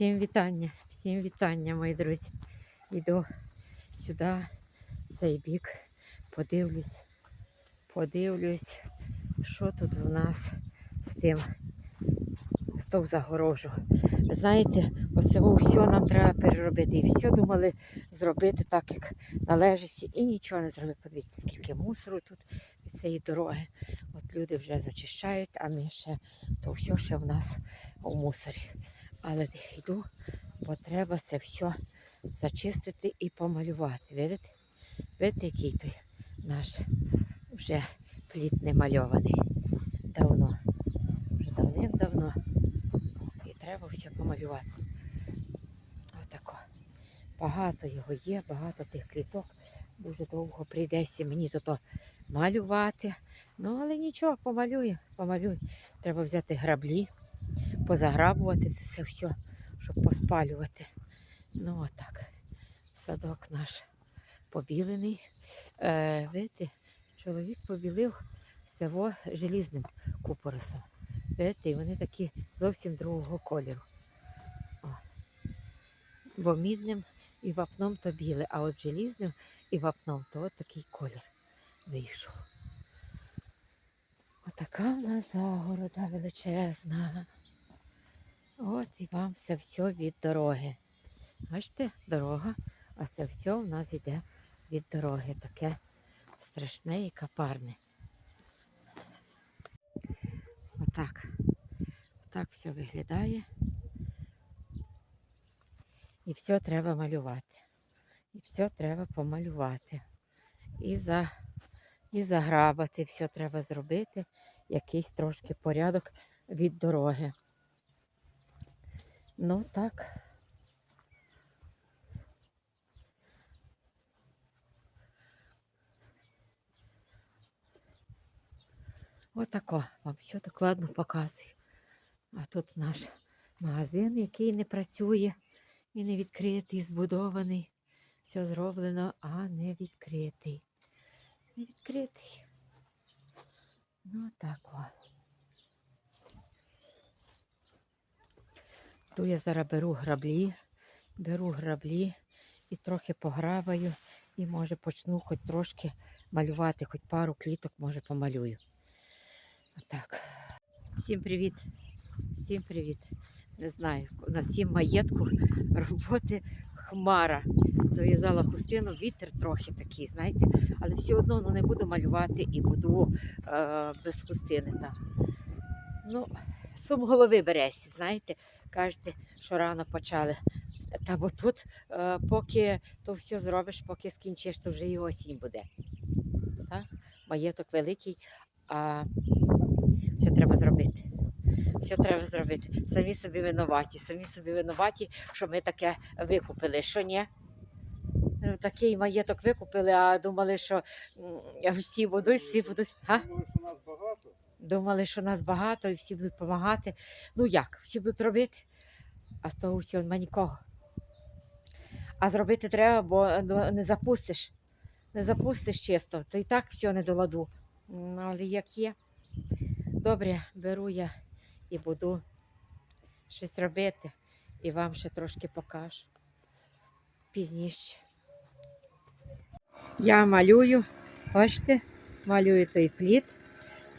Всім вітання, всім вітання, мої друзі. Йду сюди, в цей бік, подивлюсь, подивлюсь, що тут у нас з тим, з того загорожу. Ви знаєте, цього все нам треба переробити. І все думали зробити так, як належить, і нічого не зробили. Подивіться, скільки мусору тут від цієї дороги. От люди вже зачищають, а ми ще то все ще в нас у мусорі. Але йду, бо треба це все зачистити і помалювати. Видите? Видите, який той наш вже плід не мальований. Давно. Вже давним-давно. І треба все помалювати. Отако. Багато його є, багато тих квіток. Дуже довго прийдеться мені то малювати. Ну, але нічого, помалюю, помалюю. Треба взяти граблі позаграбувати це, це все, щоб поспалювати. Ну отак. Садок наш побілений. Е, видите, чоловік побілив село желізним купоросом. Видите, і вони такі зовсім другого кольору. О. Бо мідним і вапном то біле, а от желізним і вапном то от такий колір вийшов. Отака в нас загорода величезна. От і вам це все від дороги. Бачите, дорога, а це все в нас йде від дороги. Таке страшне і капарне. Отак. Так все виглядає. І все треба малювати. І все треба помалювати. І, за, і заграбати, все треба зробити. Якийсь трошки порядок від дороги. Ну так. Отако вам все докладно показую. А тут наш магазин, який не працює і не відкритий, збудований. Все зроблено, а не відкритий. Не відкритий. Ну так о. Ту я зараз беру граблі, беру граблі і трохи пограбаю, і може почну хоч трошки малювати, хоч пару кліток, може помалюю. Отак. Всім привіт. Всім привіт. Не знаю, на всім маєтку роботи хмара. Зав'язала хустину, вітер трохи такий, знаєте, але все одно ну, не буду малювати і буду е, без хустини там. Ну, сум голови береться, знаєте, кажете, що рано почали. Та бо тут, е, поки то все зробиш, поки скінчиш, то вже і осінь буде. Так? Маєток великий, а все треба зробити. Все треба зробити. Самі собі винуваті, самі собі винуваті, що ми таке викупили. Що ні? Ну, Такий маєток викупили, а думали, що всі будуть, всі будуть. А? Що нас. Думали, що нас багато і всі будуть допомагати. Ну як, всі будуть робити, а з того всього нема нікого. А зробити треба, бо ну, не запустиш. Не запустиш чисто, то і так все не до ладу. Ну, але як є. Добре, беру я і буду щось робити. І вам ще трошки покажу. Пізніше. Я малюю, бачите, малюю той плід,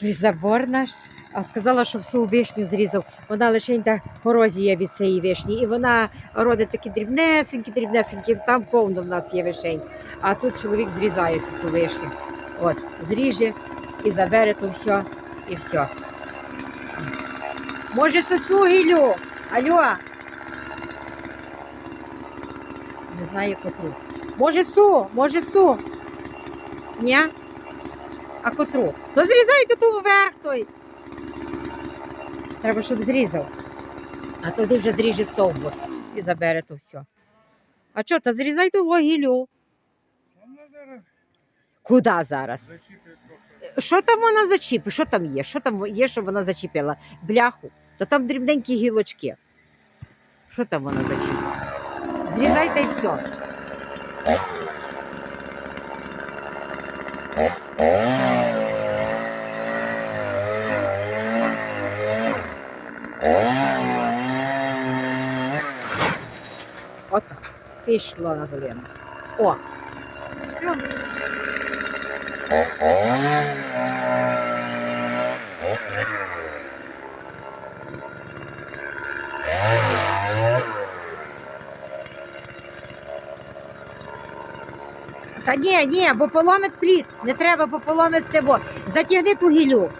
той забор наш. А сказала, що всю вишню зрізав. Вона лише корозія від цієї вишні. І вона родить такі дрібнесенькі, дрібнесенькі, там повно в нас є вишень. А тут чоловік зрізає цю вишню. От, зріже і забере то все, і все. Може, сосу гілю? Алло. Не знаю котру. Може су, може су. Ні? А котру? То зрізайте ту вверх той. Треба, щоб зрізав. А тоді вже зріже стовбур і забере то все. А що, то зрізай ту гілю. Куди зараз? Що там вона зачіпить? Що там є? Що там є, що вона зачепила? Бляху. То там дрібненькі гілочки. Що там вона зачепила? Зрізайте і все. Пішло на голину. О! Все. Та ні, ні, бо поломить плід. Не треба, бо поломить себе. Затягни ту гілю.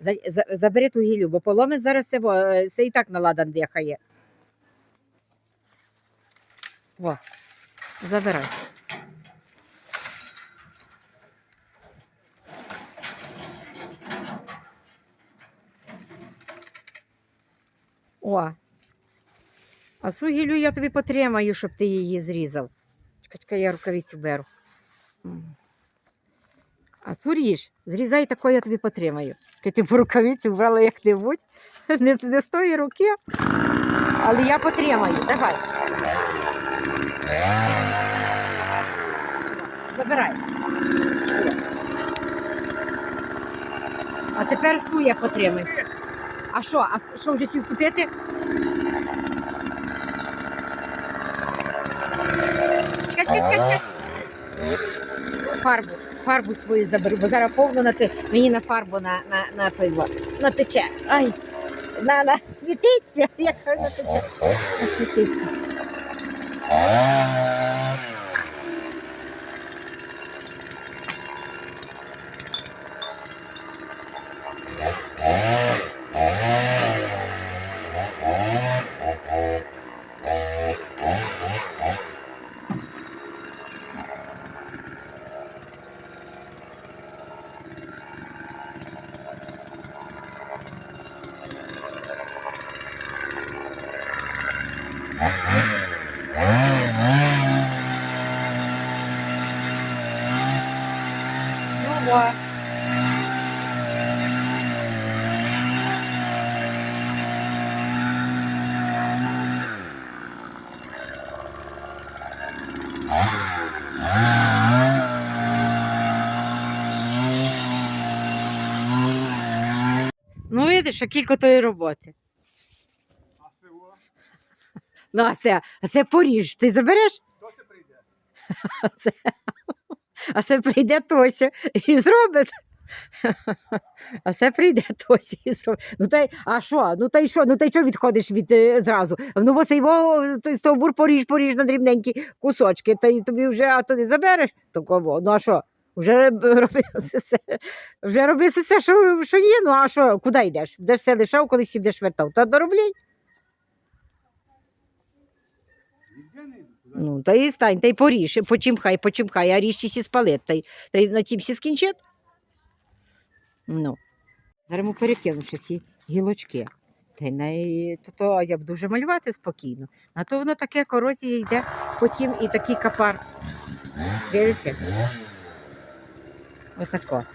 За, за, забери ту гілю, бо поломить зараз себе. Це і так наладан дихає. О, забирай. О. А цю гілю я тобі потримаю, щоб ти її зрізав. Чекай, я рукавицю беру. А цю ріж, зрізай тако, я тобі потримаю. Ти ти по рукавицю брала як-небудь, не, не з тої руки, але я потримаю. Давай. Забирай. А тепер цю я потримаю. А що, а що вже сів вступити? Чекай, чекай, чекай, чекай. Фарбу, фарбу свою заберу, бо зараз повно на те, мені на фарбу на, на, на той вот, натече. Ай, на, на, світиться, як натече. На світиться. Ну, во. А кілько тої роботи. А село? Ну, а це, а це поріж. Ти забереш? Це прийде? А це, а це прийде Тося і зробить. А це прийде Тося і зробить. Ну та й, а що? Ну та й що? Ну та й що відходиш від е, зразу? Ну ось його стовбур поріж, поріж на дрібненькі кусочки, та й тобі вже а то не забереш такого. Ну а що? Вже б роби все, вже роби все, що, що є. Ну а що, куди йдеш? Де все лишав, коли сі будеш вертав? Та доробляй. Не? Ну, та і стань, та й поріж, почимхай, почимхай, а ріжчі сі спалить, та й, та й на тім сі скінчить. Ну. Зараз ми перекину ще ці гілочки. Та й най... то, то я б дуже малювати спокійно. А то воно таке корозія йде, потім і такий капар. Видите? Отако.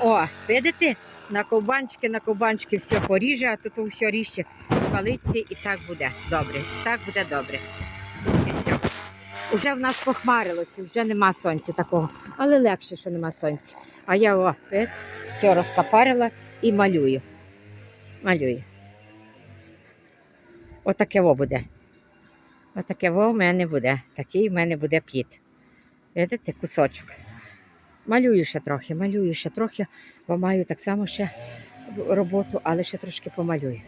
О, видите? На ковбанчики, на ковбанчики все поріже, а то все ріжче палиться і так буде добре. Так буде добре. І все. Уже в нас похмарилося, вже нема сонця такого, але легше, що нема сонця. А я о, е, все розкапарила і малюю. Малюю. Отаке во буде. Отаке во в мене буде. Такий в мене буде плід. Видите, кусочок. Малюю ще трохи, малюю ще трохи, бо маю так само ще роботу, але ще трошки помалюю.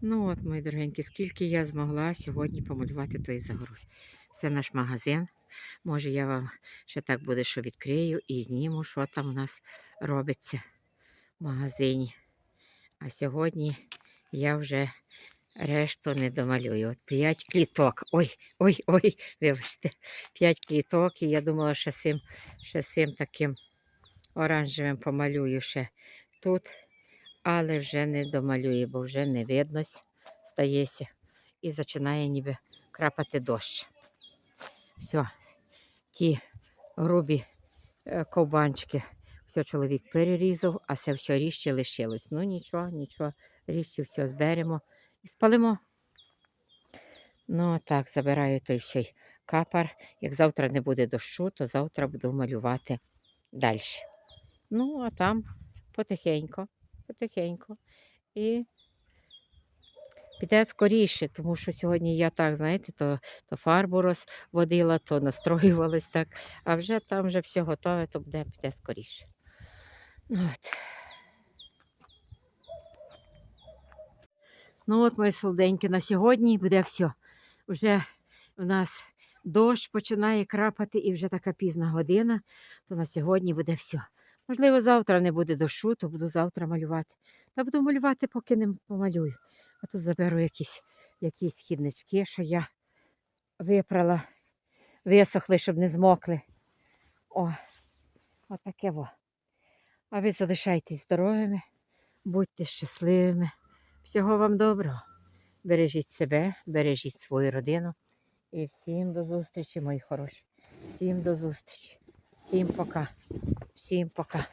Ну от, мої дорогенькі, скільки я змогла сьогодні помалювати той загород. Це наш магазин. Може, я вам ще так буде, що відкрию і зніму, що там у нас робиться в магазині. А сьогодні я вже решту не домалюю. От п'ять кліток. Ой, ой, ой, вибачте, п'ять кліток. І я думала, що цим, що цим таким оранжевим помалюю ще тут, але вже не домалюю, бо вже не видно стається і починає ніби крапати дощ. Все, ті грубі е, ковбанчики, все чоловік перерізав, а це все ріжче лишилось. Ну нічого, нічого, ріжче все зберемо і спалимо. Ну так, забираю той всій капар. Як завтра не буде дощу, то завтра буду малювати далі. Ну, а там потихеньку, потихеньку. І піде скоріше, тому що сьогодні я так, знаєте, то, то фарбу розводила, то настроювалась так, а вже там вже все готове, то буде піде скоріше. Ну, От. Ну от, мої солоденькі, на сьогодні буде все. Вже у нас дощ починає крапати і вже така пізна година, то на сьогодні буде все. Можливо, завтра не буде дощу, то буду завтра малювати. Та буду малювати, поки не помалюю. А тут заберу якісь, якісь хіднички, що я випрала, висохли, щоб не змокли. О, отаке во. А ви залишайтесь здоровими, будьте щасливими. Всього вам доброго. Бережіть себе, бережіть свою родину. І всім до зустрічі, мої хороші. Всім до зустрічі. Всім пока. Всім пока.